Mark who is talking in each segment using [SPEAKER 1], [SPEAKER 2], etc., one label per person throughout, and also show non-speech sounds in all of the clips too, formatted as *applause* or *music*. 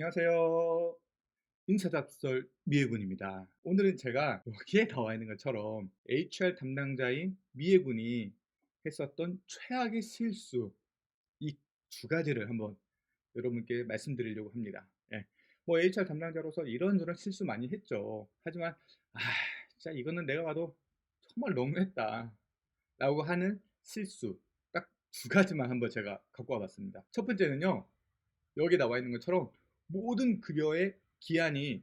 [SPEAKER 1] 안녕하세요. 인사잡설 미애군입니다. 오늘은 제가 여기에 나와 있는 것처럼 HR 담당자인 미애군이 했었던 최악의 실수 이 두 가지를 한번 여러분께 말씀드리려고 합니다. 예. 뭐 HR 담당자로서 이런저런 실수 많이 했죠. 하지만 아, 진짜 이거는 내가 봐도 정말 너무했다. 라고 하는 실수 딱 두 가지만 한번 제가 갖고 와봤습니다. 첫 번째는요. 여기 나와 있는 것처럼 모든 급여의 기한이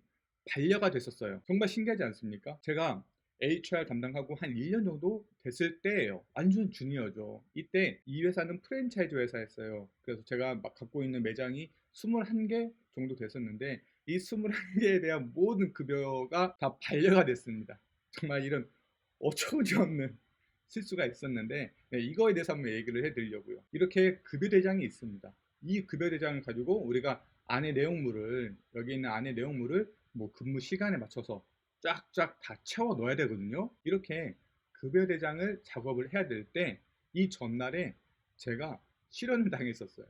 [SPEAKER 1] 반려가 됐었어요. 정말 신기하지 않습니까? 제가 HR 담당하고 한 1년 정도 됐을 때예요. 완전 주니어죠. 이때 이 회사는 프랜차이즈 회사였어요. 그래서 제가 막 갖고 있는 매장이 21개 정도 됐었는데 이 21개에 *laughs* 대한 모든 급여가 다 반려가 됐습니다. 정말 이런 어처구니없는 *laughs* 실수가 있었는데 네, 이거에 대해서 한번 얘기를 해드리려고요. 이렇게 급여 대장이 있습니다. 이 급여 대장을 가지고 우리가 안에 내용물을 여기 있는 안에 내용물을 뭐 근무 시간에 맞춰서 쫙쫙 다 채워 넣어야 되거든요. 이렇게 급여 대장을 작업을 해야 될 때 이 전날에 제가 실현을 당했었어요.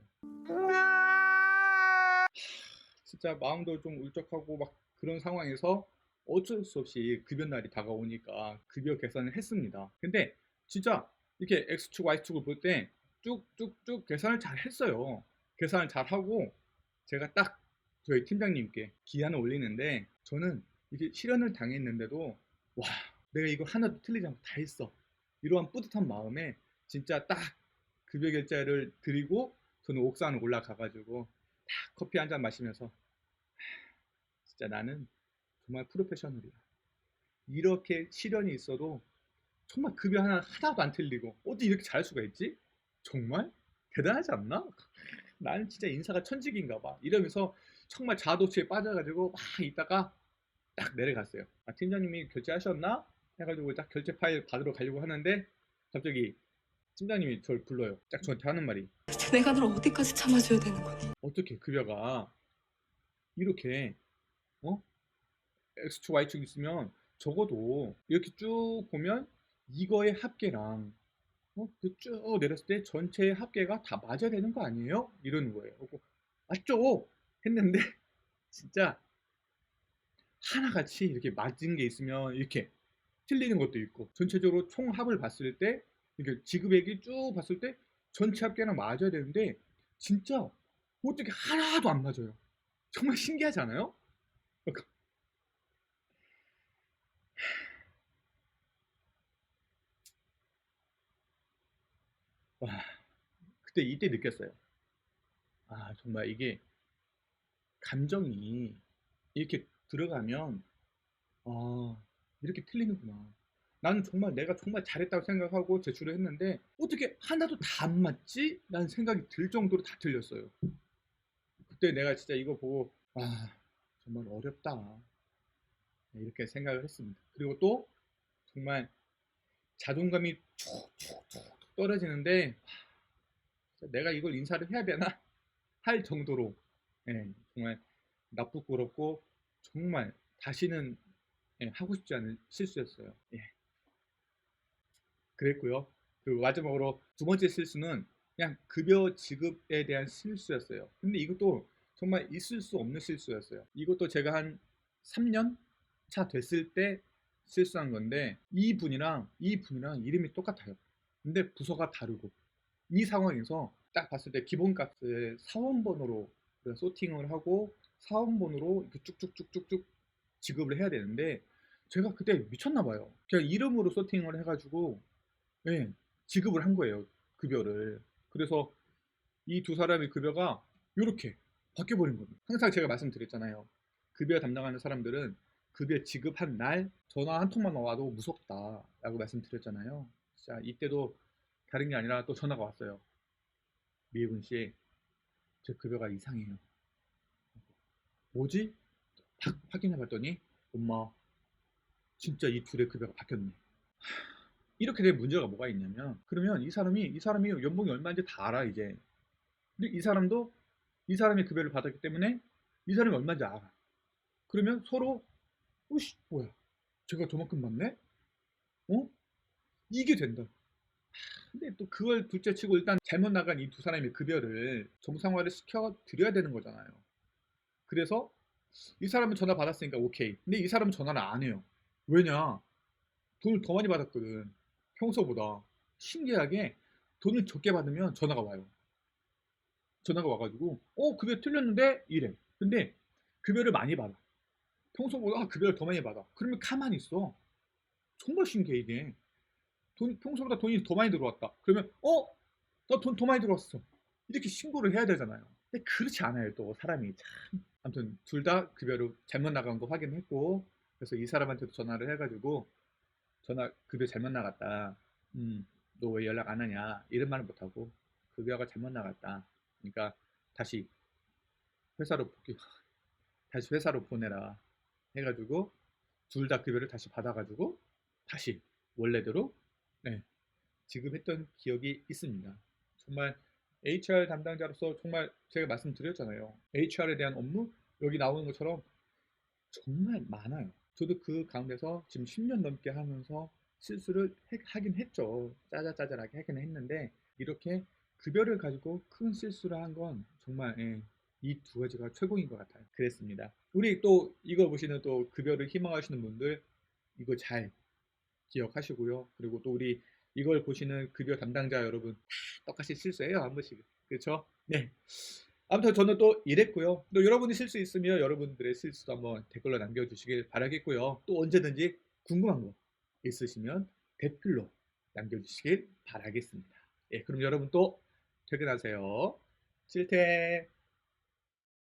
[SPEAKER 1] 진짜 마음도 좀 울적하고 막 그런 상황에서 어쩔 수 없이 급여 날이 다가오니까 급여 계산을 했습니다. 근데 진짜 이렇게 X축, Y축을 볼 때 쭉쭉쭉 계산을 잘 했어요. 계산을 잘 하고 제가 딱 저희 팀장님께 기한을 올리는데 저는 이게 실현을 당했는데도 와 내가 이거 하나도 틀리지 않고 다 했어 이러한 뿌듯한 마음에 진짜 딱 급여 결제를 드리고 저는 옥상을 올라가가지고 딱 커피 한 잔 마시면서 진짜 나는 정말 프로페셔널이야 이렇게 실현이 있어도 정말 급여 하나 하나도 안 틀리고 어떻게 이렇게 잘할 수가 있지? 정말 대단하지 않나? 나는 진짜 인사가 천직인가 봐. 이러면서 정말 자도취에 빠져가지고 막 있다가 딱 내려갔어요. 아, 팀장님이 결제하셨나? 해가지고 딱 결제 파일 받으러 가려고 하는데 갑자기 팀장님이 저를 불러요. 딱 저한테 하는 말이
[SPEAKER 2] 대체 내가 널 어디까지 참아줘야 되는 거니?
[SPEAKER 1] 어떻게 급여가 이렇게 어? X축 Y축 있으면 적어도 이렇게 쭉 보면 이거의 합계랑 어? 그쭉 내렸을 때 전체의 합계가 다 맞아야 되는 거 아니에요? 이러는 거예요. 그래서 맞죠? 했는데 *laughs* 진짜 하나같이 이렇게 맞은 게 있으면 이렇게 틀리는 것도 있고 전체적으로 총합을 봤을 때 이렇게 지급액이 쭉 봤을 때 전체 합계랑 맞아야 되는데 진짜 어떻게 하나도 안 맞아요. 정말 신기하지 않아요? 와, 그때 이때 느꼈어요. 아, 정말 이게 감정이 이렇게 들어가면 아, 이렇게 틀리는구나. 나는 정말 내가 정말 잘했다고 생각하고 제출을 했는데 어떻게 하나도 다 안 맞지? 라는 생각이 들 정도로 다 틀렸어요. 그때 내가 진짜 이거 보고 아, 정말 어렵다. 네, 이렇게 생각을 했습니다. 그리고 또 정말 자존감이 툭툭툭 떨어지는데 하, 내가 이걸 인사를 해야 되나 *laughs* 할 정도로 예, 정말 나쁘고 정말 다시는 예, 하고 싶지 않은 실수였어요. 예. 그랬고요. 그 마지막으로 두 번째 실수는 그냥 급여 지급에 대한 실수였어요. 근데 이것도 정말 있을 수 없는 실수였어요. 이것도 제가 한 3년 차 됐을 때 실수한 건데 이 분이랑 이 분이랑 이름이 똑같아요. 근데 부서가 다르고 이 상황에서 딱 봤을 때 기본값을 사원번호로 소팅을 하고 사원번호로 쭉쭉쭉쭉쭉 지급을 해야 되는데 제가 그때 미쳤나 봐요. 그냥 이름으로 소팅을 해가지고 예, 지급을 한 거예요. 급여를. 그래서 이 두 사람의 급여가 이렇게 바뀌어버린 겁니다. 항상 제가 말씀드렸잖아요. 급여 담당하는 사람들은 급여 지급한 날 전화 한 통만 와도 무섭다라고 말씀드렸잖아요. 자 이때도 다른 게 아니라 또 전화가 왔어요. 미혜군 씨, 제 급여가 이상해요. 뭐지? 확, 확인해 봤더니 엄마 진짜 이 둘의 급여가 바뀌었네. 이렇게 된 문제가 뭐가 있냐면 그러면 이 사람이 이 사람이 연봉이 얼마인지 다 알아 이제. 근데 이 사람도 이 사람의 급여를 받았기 때문에 이 사람이 얼마인지 알아. 그러면 서로 오씨 뭐야 제가 저만큼 받네? 어? 이게 된다. 근데 또 그걸 둘째치고 일단 잘못 나간 이 두 사람의 급여를 정상화를 시켜 드려야 되는 거잖아요. 그래서 이 사람은 전화 받았으니까 오케이. 근데 이 사람은 전화를 안 해요. 왜냐? 돈을 더 많이 받았거든. 평소보다. 신기하게 돈을 적게 받으면 전화가 와요. 전화가 와가지고 어 급여 틀렸는데 이래. 근데 급여를 많이 받아. 평소보다 급여를 더 많이 받아. 그러면 가만히 있어. 정말 신기해 이게. 돈 평소보다 돈이 더 많이 들어왔다. 그러면 어? 나 돈 더 많이 들어왔어. 이렇게 신고를 해야 되잖아요. 근데 그렇지 않아요. 또 사람이 참. 아무튼 둘 다 급여를 잘못 나간 거 확인했고 그래서 이 사람한테도 전화를 해가지고 전화 급여 잘못 나갔다. 음, 너 왜 연락 안 하냐? 이런 말은 못하고 급여가 잘못 나갔다. 그러니까 다시 회사로 복귀, *laughs* 다시 회사로 보내라 해가지고 둘 다 급여를 다시 받아가지고 다시 원래대로 네, 지급했던 기억이 있습니다. 정말 HR 담당자로서 정말 제가 말씀드렸잖아요. HR에 대한 업무 여기 나오는 것처럼 정말 많아요. 저도 그 가운데서 지금 10년 넘게 하면서 실수를 해- 하긴 했죠. 짜잘짜잘하게 하긴 했는데 이렇게 급여를 가지고 큰 실수를 한 건 정말 이두 가지가 최고인 것 같아요. 그랬습니다. 우리 또 이거 보시는 또 급여를 희망하시는 분들 이거 잘 기억하시고요. 그리고 또 우리 이걸 보시는 급여 담당자 여러분 다 똑같이 실수해요 한 번씩 그렇죠? 네. 아무튼 저는 또 이랬고요. 또 여러분이 실수 있으면 여러분들의 실수도 한번 댓글로 남겨주시길 바라겠고요. 또 언제든지 궁금한 거 있으시면 댓글로 남겨주시길 바라겠습니다. 예, 그럼 여러분 또 퇴근하세요. 실퇴.